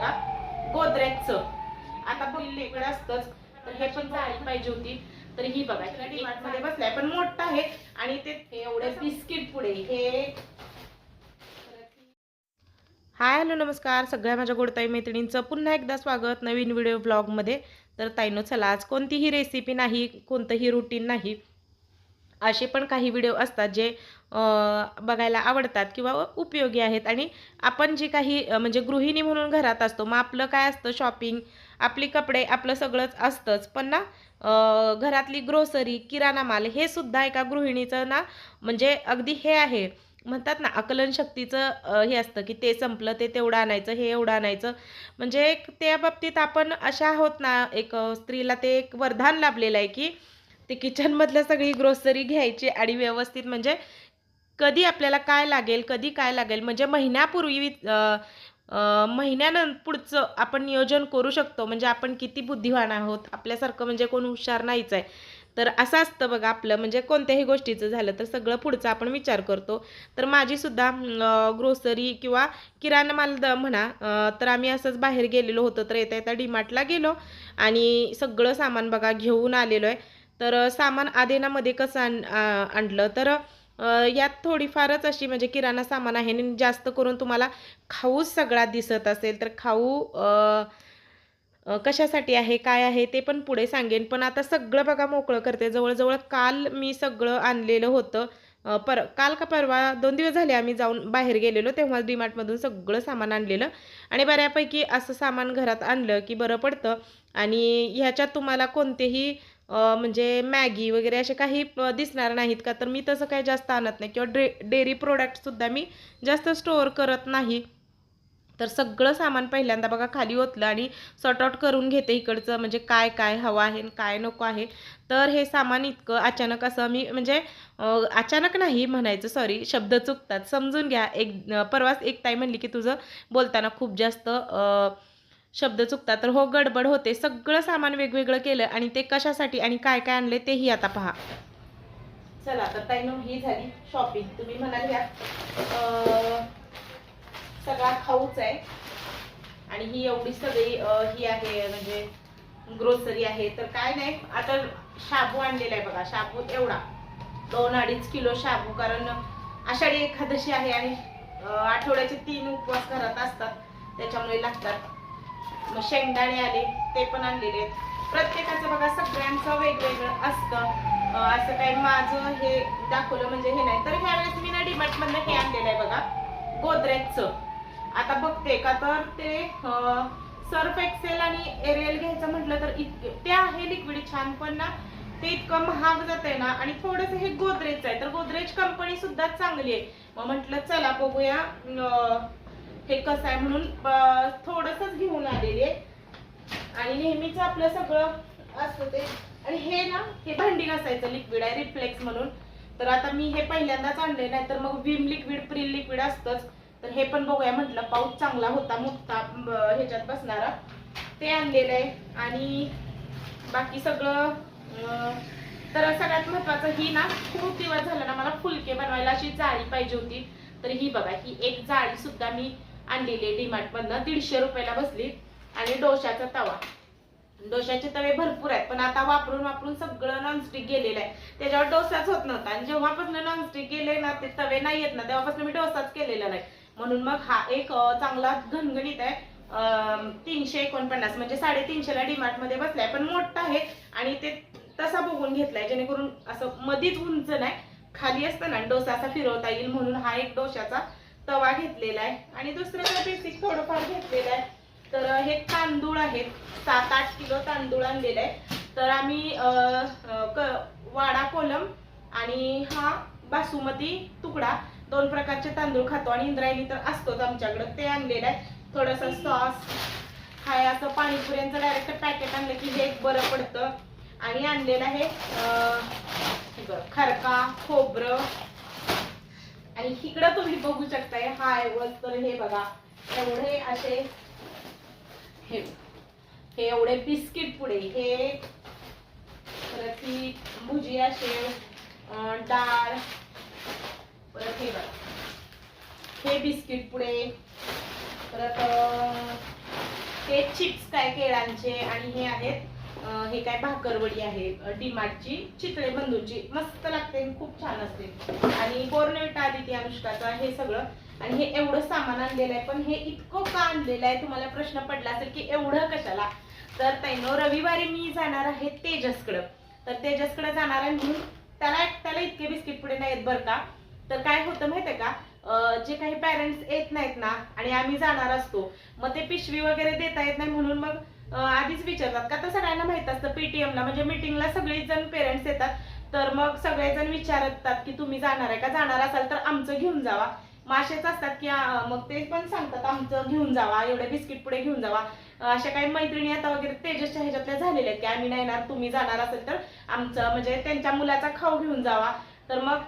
बघा. गोदरेजचं. आता बोलले इकडे असतंच. तर हे पण जाळी पाहिजे होती. तर ही बघा मध्ये बसलाय. पण मोठं आहे आणि ते एवढे बिस्किट पुढे. हे हाय हॅलो नमस्कार. सगळ्या माझ्या गोडताई मैत्रिणींचं पुन्हा एकदा स्वागत नवीन व्हिडिओ ब्लॉगमध्ये. तर ताईनो चला आज कोणतीही रेसिपी नाही कोणतंही रुटीन नाही असे पण काही व्हिडिओ असतात जे बघायला आवडतात किंवा उपयोगी आहेत. आणि आपण जी काही म्हणजे गृहिणी म्हणून घरात असतो मग आपलं काय असतं? शॉपिंग आपली कपडे आपलं सगळंच असतंच. पण ना घरातली ग्रोसरी किराणा माल हे सुद्धा एका गृहिणीचं ना म्हणजे अगदी हे आहे. म्हणतात ना आकलन शक्तीचं हे असतं की ते संपलं ते तेवढं आणायचं हे एवढं आणायचं. म्हणजे एक त्या बाबतीत आपण अशा आहोत ना एक स्त्रीला ते एक वरदान लाभलेलं आहे की ते किचनमधलं सगळी ग्रोसरी घ्यायची आणि व्यवस्थित म्हणजे कधी आपल्याला काय लागेल कधी काय लागेल? म्हणजे महिन्यापूर्वी अं, महिन्यानं पुढचं आपण नियोजन करू शकतो. म्हणजे आपण किती बुद्धिवान आहोत? आपल्यासारखं म्हणजे कोण हुशार नाहीच आहे. तर असं असतं बघा आपलं. म्हणजे कोणत्याही गोष्टीचं झालं तर सगळं पुढचं आपण विचार करतो. तर माझीसुद्धा ग्रोसरी किंवा किराणा माल द म्हणा तर आम्ही असंच बाहेर गेलेलो होतो. तर येता येता डीमार्टला गेलो आणि सगळं सामान बघा घेऊन आलेलो आहे. तर सामान आदेनामध्ये कसं आण आणलं? तर यात थोडीफारच अशी म्हणजे किराणा सामान आहे आणि जास्त करून तुम्हाला खाऊच सगळा दिसत असेल तर खाऊ कशासाठी आहे काय आहे ते पण पुढे सांगेन. पण आता सगळं बघा मोकळं करते. जवळजवळ काल मी सगळं आणलेलं होतं. पर काल का परवा दोन दिवस झाले आम्ही जाऊन बाहेर गेलेलो तेव्हा डीमार्टमधून सगळं सामान आणलेलं. आणि बऱ्यापैकी असं सामान घरात आणलं की बरं पडतं. आणि ह्याच्यात तुम्हाला कोणतेही म्हणजे मॅगी वगैरे असे काही दिसणार नाहीत का? तर मी तसं काही जास्त आणत नाही. किंवा डे डेअरी प्रोडक्टसुद्धा मी जास्त स्टोअर करत नाही. तर सगळं सामान पहिल्यांदा बघा खाली ओतलं आणि सॉर्ट आउट करून घेते इकडचं म्हणजे काय काय हवं आहे आणि काय नको आहे. तर हे सामान इतकं अचानक असं मी म्हणजे अचानक नाही म्हणायचं सॉरी शब्द चुकतात. समजून घ्या. एक परवाच एक ताई म्हणली की तुझं बोलताना खूप जास्त शब्द चुकतात तर हो गडबड होते. सगळं सामान वेगवेगळं केलं आणि ते कशासाठी आणि काय काय आणले तेही आता पहा. चला तर ताईनो ही झाली शॉपिंग तुम्ही म्हणाल घ्या सगळा खाऊच आहे. आणि ही एवढी सगळी ही आहे म्हणजे ग्रोसरी आहे. तर काय नाही आता शाबू आणलेला आहे बघा. शाबू एवढा. दोन अडीच किलो शाबू कारण आषाढी एकादशी आहे आणि आठवड्याचे तीन उपवास घरात असतात. त्याच्यामुळे लागतात. मग शेंगदाणे आले ते पण आणलेले आहेत. प्रत्येकाचं बघा सगळ्यांचं वेगवेगळं असतं. असं काही माझं हे दाखवलं म्हणजे हे नाही. तर ह्यावेळेस मी ना डिमार्टमधनं हे आणलेलं आहे बघा. गोदरेजचं. आता बघते का तर ते सर्फ एक्सेल आणि एरियल घ्यायचं म्हटलं तर इत- ते आहे लिक्विड छान पण ना ते इतकं महाग जात आहे ना आणि थोडंसं हे गोदरेज आहे. तर गोदरेज कंपनी सुद्धा चांगली आहे. मग म्हटलं चला बघूया हे कसं आहे म्हणून ब- थोडंसंच घेऊन आलेली आहे. आणि नेहमीच आपलं सगळं असतं ते. आणि हे ना हे भांडी घासायचं लिक्विड आहे रिफ्लेक्स म्हणून. तर आता मी हे पहिल्यांदाच आणले नाही तर मग विम लिक्विड प्रिल लिक्विड असतंच. तर हे पण बघूया म्हटलं पाऊस चांगला होता मोठा ह्याच्यात बसणारा. ते आणलेलं आहे. आणि बाकी सगळं तर सगळ्यात महत्वाचं ही ना खूप दिवस झालं ना मला फुलके बनवायला अशी जाळी पाहिजे होती. तर ही बघा ही एक जाळी सुद्धा मी आणलेली आहे डीमार्ट मधनं. दीडशे रुपयाला बसली. आणि डोशाचा तवा. डोशाचे तवे भरपूर आहेत पण आता वापरून वापरून सगळं नॉनस्टिक गेलेलं आहे. त्याच्यावर डोसाच होत नव्हता. आणि जेव्हापासून नॉनस्टिक गेले ना ते तवे नाही येत ना तेव्हापासून मी डोसाच केलेला नाही. म्हणून मग हा एक चांगला घणघणीत आहे. तीनशे एकोणपन्नास म्हणजे साडेतीनशेला डीमार्टमध्ये बसलाय. पण मोठा आहे आणि ते तसा बघून घेतलाय जेणेकरून असं मधीच उंच नाही. खाली असतं ना डोसा असा फिरवता येईल म्हणून हा एक डोशाचा तवा घेतलेला आहे. आणि दुसरं काय बेसिक थोडंफार घेतलेलं आहे तर हे तांदूळ आहेत. सात आठ किलो तांदूळ आणलेला आहे. तर आम्ही क- वाडा कोलम आणि हा बासुमती तुकडा दोन प्रकारचे तांदूळ खातो. आणि इंद्रायणी तर असतोच आमच्याकडं. ते आणलेलं आहे. थोडंसं सॉस हाय असं पाणीपुऱ्यांचं डायरेक्ट पॅकेट आणलं की हे एक बरं पडतं. आणि आणलेलं आहे खरका खोबरं आणि इकडं तुम्ही बघू शकताय हाय तर हे बघा. एवढे असे हे हे एवढे बिस्किट पुढे हे परत ही भुजिया शेव डाळ परत हे बघा. हे बिस्किट पुढे परत हे चिप्स काय केळांचे आणि हे आहेत. हे काय भाकरवडी आहे अं, डीमार्टची चितळे बंधूंची. मस्त लागते खूप छान असते. आणि बोर्नविटा आदिती ती अनुष्काचा हे सगळं. आणि हे एवढं सामान आणलेलं आहे पण हे इतकं का आणलेलं आहे तुम्हाला प्रश्न पडला असेल की एवढं कशाला? तर तैनो रविवारी मी जाणार आहे तेजसकडं. तर तेजसकडे जाणार आहे म्हणून त्याला त्याला इतके बिस्किट पुढे नाहीत बरं का. तर काय होतं माहितीये का? जे काही पॅरेंट्स येत नाहीत ना आणि आम्ही जाणार असतो मग ते पिशवी वगैरे देता येत नाही म्हणून मग आधीच विचारतात. का तर सगळ्यांना माहीत असतं पीटीएमला म्हणजे मीटिंगला सगळेच जण पेरेंट्स येतात. तर मग सगळेजण विचारतात की तुम्ही जाणार आहे का? जाणार असाल तर आमचं घेऊन जावा. मग असेच असतात की मग ते पण सांगतात आमचं घेऊन जावा. एवढे बिस्किट पुढे घेऊन जावा. अशा काही मैत्रिणी आता वगैरे तेजसच्या ह्याच्यातल्या झालेल्या आहेत की आम्ही नाही येणार. तुम्ही जाणार असेल तर आमचं म्हणजे त्यांच्या मुलाचा खाऊ घेऊन जावा. तर मग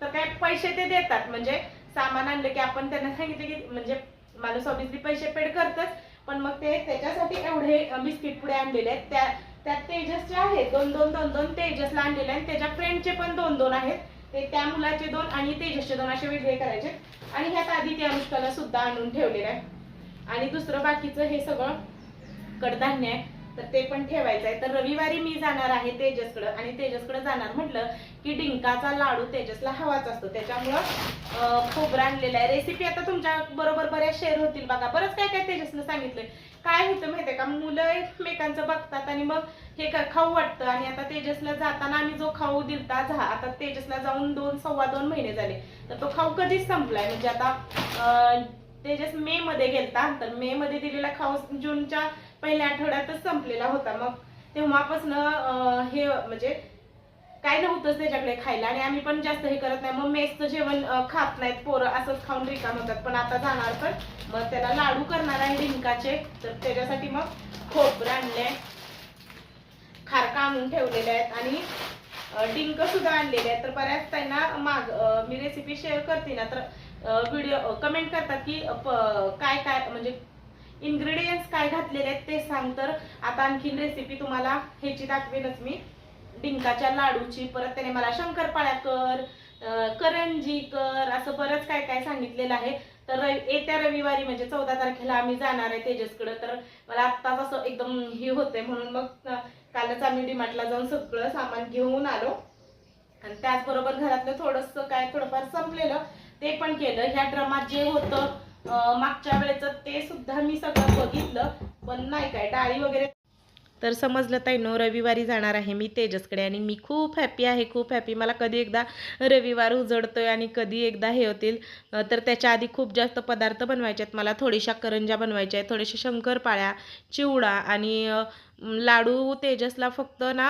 तर काय पैसे ते देतात. म्हणजे सामान आणलं की आपण त्यांना सांगितलं की म्हणजे माणूस ऑब्विसली पैसे पेड करतच. पण मग ते त्याच्यासाठी एवढे बिस्किट पुढे आणलेले आहेत. त्या त्यात तेजसचे आहेत दोन दोन दोन दोन तेजसला आणलेले आहेत. त्याच्या फ्रेंडचे पण दोन दोन आहेत. ते त्या मुलाचे दोन आणि तेजसचे दोन असे वेगळे करायचे आणि ह्यात आधी ते अनुष्काला सुद्धा आणून ठेवलेलं आहे. आणि दुसरं बाकीचं हे सगळं कडधान्य आहे. तर ते पण ठेवायचं आहे. तर रविवारी मी जाणार आहे तेजसकडं आणि तेजसकडे जाणार म्हटलं की डिंकाचा लाडू तेजसला हवाच असतो. त्याच्यामुळं अं, खोबरं आहे. रेसिपी आता तुमच्या बरोबर बऱ्याच शेअर होतील बघा. बरंच काय काय तेजसनं सांगितलंय. काय होतं माहितीये का? मुलं एकमेकांचं बघतात आणि मग हे खाऊ वाटतं. आणि आता तेजसला जाताना आम्ही जो खाऊ दिलता झा आता तेजसला जाऊन दोन सव्वा दोन महिने झाले. तर तो खाऊ कधीच संपलाय. म्हणजे आता तेजस मे मध्ये गेलता. तर मे मध्ये दिलेला खाऊ जूनच्या पहिल्या आठवड्यातच संपलेला होता. मग तेव्हापासून हे म्हणजे काय नव्हतंच त्याच्याकडे खायला आणि आम्ही पण जास्त हे करत नाही. मग मेसचं जेवण खात नाहीत पोरं असंच खाऊन रिकाम होतात. पण आता जाणार तर मग त्याला लाडू करणार आहे डिंकाचे. तर त्याच्यासाठी मग खोबरं आणले खारका आणून ठेवलेले आहेत आणि डिंक सुद्धा आणलेले आहेत. तर बऱ्याच त्यांना माग मी रेसिपी शेअर करते ना तर व्हिडिओ कमेंट करतात की प- काय काय म्हणजे इन्ग्रेडियंट्स काय घातलेले आहेत ते सांग तर. आता आणखीन रेसिपी तुम्हाला ह्याची दाखवेनच मी. डिंकाच्या लाडूची परत त्याने मला शंकरपाळ्या कर करंजी कर असं बरंच काय काय सांगितलेलं आहे. तर येत्या रविवारी म्हणजे चौदा तारखेला आम्ही जाणार आहे तेजसकडं. तर मला आत्ताच असं एकदम हे होतंय म्हणून मग कालच आम्ही डिमार्टला जाऊन सगळं सामान घेऊन आलो. आणि त्याचबरोबर घरातलं थोडंसं काय थोडंफार संपलेलं ते पण केलं. ह्या ड्रमात जे होतं मागच्या वेळेचं ते सुद्धा मी सगळं बघितलं पण नाही काय डाळी वगैरे. तर समजलं ताई नो रविवारी जाणार आहे मी तेजसकडे आणि मी खूप हॅपी आहे खूप हॅपी मला कधी एकदा रविवार उजडतोय आणि कधी एकदा हे होतील. तर त्याच्या आधी खूप जास्त पदार्थ बनवायचे आहेत. मला थोडीशा करंजा बनवायच्या आहेत थोडेशा शंकरपाळ्या चिवडा आणि लाडू तेजसला फक्त ना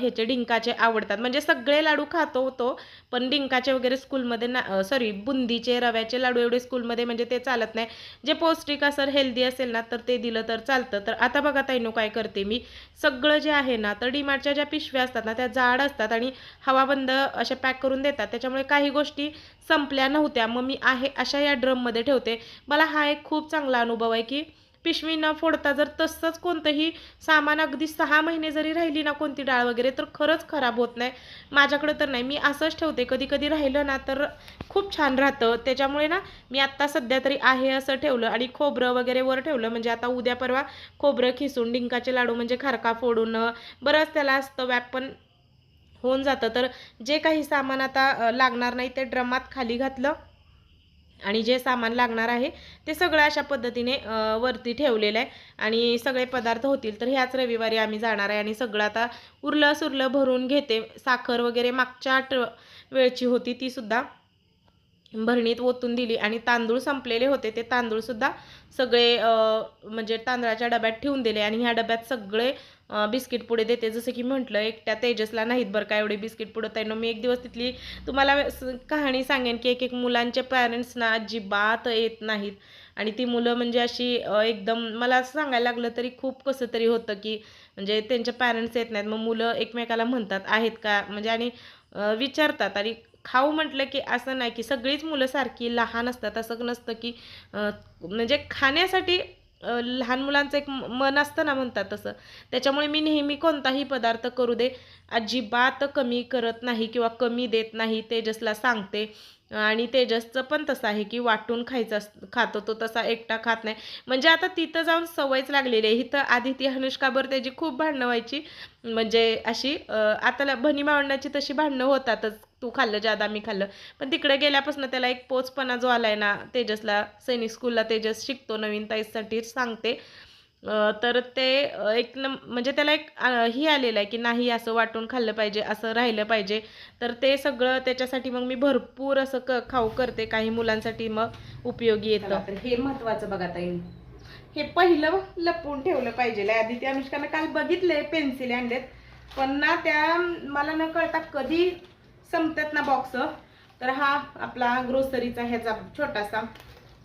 ह्याचे डिंकाचे आवडतात. म्हणजे सगळे लाडू खातो होतो पण डिंकाचे वगैरे स्कूलमध्ये ना सॉरी बुंदीचे रव्याचे लाडू एवढे स्कूलमध्ये म्हणजे ते चालत नाही. जे पौष्टिक असेल हेल्दी असेल ना तर ते दिलं तर चालतं. तर आता बघा ताईनो काय करते मी. सगळं जे आहे ना तर डीमार्टच्या ज्या पिशव्या असतात ना त्या जाड असतात आणि हवाबंद अशा पॅक करून देतात. त्याच्यामुळे काही गोष्टी संपल्या नव्हत्या. मग मी आहे अशा या ड्रममध्ये ठेवते. मला हा एक खूप चांगला अनुभव आहे की पिशवी न फोडता जर तसंच कोणतंही सामान अगदी सहा महिने जरी राहिली ना कोणती डाळ वगैरे तर खरंच खराब होत नाही. माझ्याकडं तर नाही. मी असंच ठेवते. कधी कधी राहिलं ना तर खूप छान राहतं. त्याच्यामुळे ना मी आत्ता सध्या तरी आहे असं ठेवलं. आणि खोबरं वगैरे वर ठेवलं. म्हणजे आता उद्या परवा खोबरं खिसून डिंकाचे लाडू म्हणजे खारका फोडून बरंच त्याला असतं व्याप पण होऊन जातं. तर जे काही सामान आता लागणार नाही ते ड्रमात खाली घातलं. आणि जे सामान लागणार आहे ते सगळं अशा पद्धतीने वरती ठेवलेलं आहे. आणि सगळे पदार्थ होतील तर ह्याच रविवारी आम्ही जाणार आहे आणि सगळं आता उरलं सुरलं भरून घेते. साखर वगैरे मागच्या आठ वेळची होती ती सुद्धा भरणीत ओतून दिली. आणि तांदूळ संपलेले होते ते तांदूळसुद्धा सगळे म्हणजे तांदळाच्या डब्यात ठेवून दिले. आणि ह्या डब्यात सगळे बिस्किट पुढे देते. जसं की म्हटलं एकट्या तेजसला नाहीत बरं का एवढे बिस्किट पुढं ना मी एक दिवस तिथली तुम्हाला कहाणी सांगेन की एक एक मुलांच्या पॅरेंट्सना अजिबात येत नाहीत. आणि ती मुलं म्हणजे अशी एकदम मला सांगायला लागलं तरी खूप कसं तरी होतं की म्हणजे त्यांचे पॅरेंट्स येत नाहीत. मग मुलं एकमेकाला म्हणतात आहेत का? म्हणजे आणि विचारतात. आणि खाऊ म्हटलं की असं नाही की सगळीच मुलं सारखी लहान असतात. असं नसतं की म्हणजे खाण्यासाठी लहान मुलांचं एक मन असतं ना म्हणतात तसं. त्याच्यामुळे मी नेहमी कोणताही पदार्थ करू दे. अजिबात कमी करत नाही किंवा कमी देत नाही तेजसला सांगते. आणि तेजसचं पण तसं आहे की वाटून खायचं अस खातो तो तसा एकटा खात नाही. म्हणजे आता तिथं जाऊन सवयच लागलेली आहे. इथं आदिती अनुष्काबर त्याची खूप भांडणं व्हायची. म्हणजे अशी आता ल- मावण्याची तशी भांडणं होतातच. तू खाल्लं जादा मी खाल्लं. पण तिकडे गेल्यापासून त्याला एक पोचपणा जो आलाय ना तेजसला सैनिक स्कूलला तेजस शिकतो नवीन ताईसाठी सांगते. तर ते एक न म्हणजे त्याला एक ही आलेलं आहे की नाही असं वाटून खाल्लं पाहिजे असं राहिलं पाहिजे. तर ते सगळं त्याच्यासाठी मग मी भरपूर असं क खाऊ करते काही मुलांसाठी मग उपयोगी येतं. तर हे महत्वाचं बघा ताई. हे पहिलं लपवून ठेवलं पाहिजे. आधी त्या अनुष्कानं काल बघितले पेन्सिल आणलेत. पण ना त्या मला न कळता कधी संपतात ना बॉक्स तर हा आपला ग्रोसरीचा ह्याचा छोटासा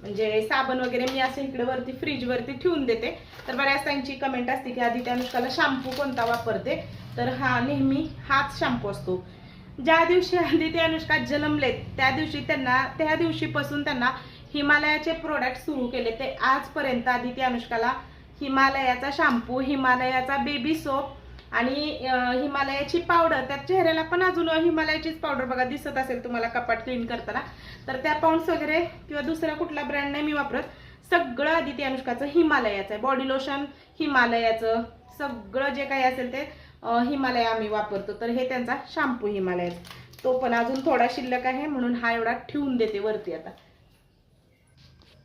म्हणजे साबण वगैरे मी असं इकडे वरती फ्रीजवरती ठेवून देते. तर बऱ्याच त्यांची कमेंट असते की आधी त्या अनुष्काला शॅम्पू कोणता वापरते? तर हा नेहमी हाच शॅम्पू असतो. ज्या दिवशी आधी ते अनुष्का जन्मलेत त्या दिवशी त्यांना त्या दिवशीपासून त्यांना हिमालयाचे प्रोडक्ट सुरू केले. ते आजपर्यंत आधी ते अनुष्काला हिमालयाचा शॅम्पू हिमालयाचा बेबी सोप आणि हिमालयाची पावडर त्या चेहऱ्याला पण अजून हिमालयाचीच पावडर बघा दिसत असेल तुम्हाला कपाट क्लीन करताना. तर त्या पाऊंड्स वगैरे किंवा दुसरा कुठला ब्रँड नाही मी वापरत. सगळं आदिती अनुष्काचं हिमालयाचं आहे. बॉडी लोशन हिमालयाचं. सगळं जे काही असेल ते हिमालया हिमालय आम्ही वापरतो. तर हे त्यांचा शॅम्पू हिमालयाचा. तो पण अजून थोडा शिल्लक आहे म्हणून हा एवढा ठेवून देते वरती आता.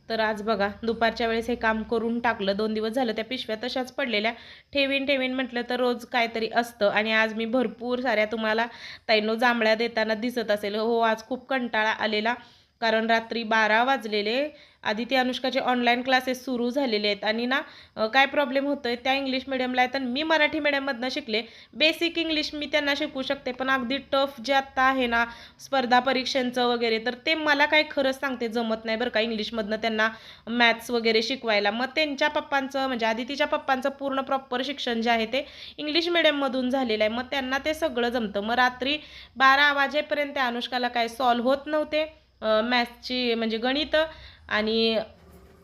तर आज बघा दुपारच्या वेळेस हे काम करून टाकलं. दोन दिवस झालं त्या पिशव्या तशाच पडलेल्या. ठेवीन ठेवीन म्हटलं तर रोज काहीतरी असतं. आणि आज मी भरपूर साऱ्या तुम्हाला ताईनो जांभळ्या देताना दिसत असेल. हो आज खूप कंटाळा आलेला. कारण रात्री बारा वाजलेले. आधी ते अनुष्काचे ऑनलाईन क्लासेस सुरू झालेले आहेत. आणि ना काय प्रॉब्लेम होतोय त्या इंग्लिश मिडियमला आहेत. आणि मी मराठी मिडियममधनं शिकले. बेसिक इंग्लिश मी त्यांना शिकवू शकते पण अगदी टफ जे आत्ता आहे ना स्पर्धा परीक्षांचं वगैरे तर ते मला काय खरंच सांगते जमत नाही बरं का इंग्लिशमधनं त्यांना मॅथ्स वगैरे शिकवायला. मग त्यांच्या पप्पांचं म्हणजे आदितीच्या पप्पांचं पूर्ण प्रॉपर शिक्षण जे आहे ते इंग्लिश मिडियममधून झालेलं आहे. मग त्यांना ते सगळं जमतं. मग रात्री बारा वाजेपर्यंत त्या अनुष्काला काय सॉल्व्ह होत नव्हते. मॅथ्सची म्हणजे गणित आणि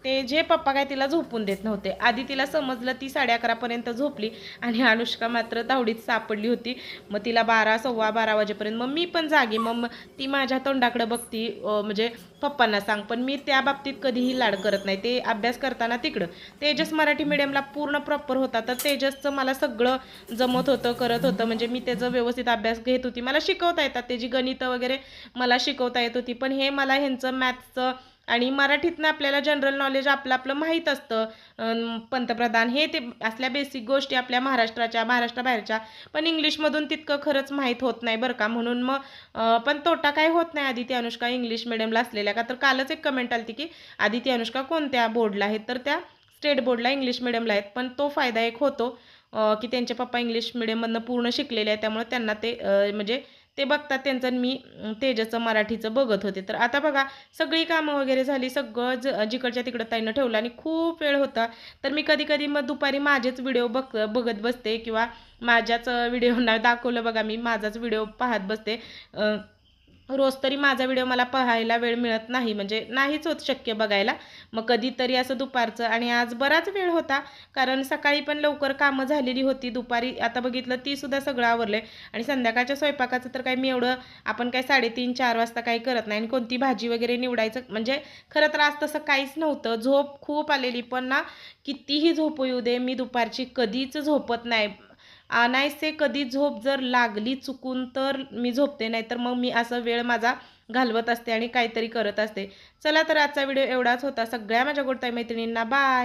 ते जे पप्पा काय तिला झोपून देत नव्हते. आधी तिला समजलं ती साडे अकरापर्यंत झोपली आणि अनुष्का मात्र तावडीत सापडली होती. मग तिला बारा सव्वा बारा वाजेपर्यंत मग मी पण जागी मग ती माझ्या तोंडाकडं बघती म्हणजे पप्पांना सांग. पण मी त्या बाबतीत कधीही लाड करत नाही. ते अभ्यास करताना तिकडं. तेजस मराठी मिडियमला पूर्ण प्रॉपर होता. तर तेजसचं मला सगळं जमत होतं करत होतं. म्हणजे मी त्याचं व्यवस्थित अभ्यास घेत होती. मला शिकवता येतात. त्याची गणितं वगैरे मला शिकवता येत होती. पण हे मला ह्यांचं मॅथ्सचं आणि मराठीतनं आपल्याला जनरल नॉलेज आपलं आपलं माहीत असतं. पंतप्रधान हे ते असल्या बेसिक गोष्टी आपल्या महाराष्ट्राच्या महाराष्ट्राबाहेरच्या पण इंग्लिशमधून तितकं खरंच माहीत होत नाही बरं का. म्हणून मग पण तोटा काय होत नाही आदिती अनुष्का इंग्लिश मिडियमला असलेल्या का? तर कालच एक कमेंट आली की आदिती अनुष्का कोणत्या बोर्डला आहेत? तर त्या स्टेट बोर्डला इंग्लिश मिडियमला आहेत. पण तो फायदा एक होतो की त्यांचे पप्पा इंग्लिश मिडियममधनं पूर्ण शिकलेले आहे त्यामुळे त्यांना ते म्हणजे ते बघतात त्यांचं मी अं, तेजसचं मराठीचं बघत होते. तर आता बघा सगळी कामं वगैरे झाली सगळं ज जिकडच्या तिकडं ताईनं ठेवलं आणि खूप वेळ होता. तर मी कधी कधी मग दुपारी माझेच व्हिडिओ बघ बघत बसते किंवा माझ्याच व्हिडिओना दाखवलं बघा मी माझाच व्हिडिओ पाहत बसते. रोज तरी माझा व्हिडिओ मला पाहायला वेळ मिळत नाही. म्हणजे नाहीच होत शक्य बघायला. मग कधीतरी असं दुपारचं आणि आज बराच वेळ होता. कारण सकाळी पण लवकर कामं झालेली होती. दुपारी आता बघितलं ती सुद्धा सगळं आवरलंय. आणि संध्याकाळच्या स्वयंपाकाचं तर काही मी एवढं आपण काय साडेतीन चार वाजता काही करत नाही. आणि कोणती भाजी वगैरे निवडायचं म्हणजे खरं तर आज तसं काहीच नव्हतं. झोप खूप आलेली. पण ना कितीही झोप येऊ दे मी दुपारची कधीच झोपत नाही. अनायसे कधी झोप जर लागली चुकून तर मी झोपते नाही तर मग मी असं वेळ माझा घालवत असते आणि काहीतरी करत असते. चला तर आजचा व्हिडिओ एवढाच होता. सगळ्या माझ्या गोडताई मैत्रिणींना बाय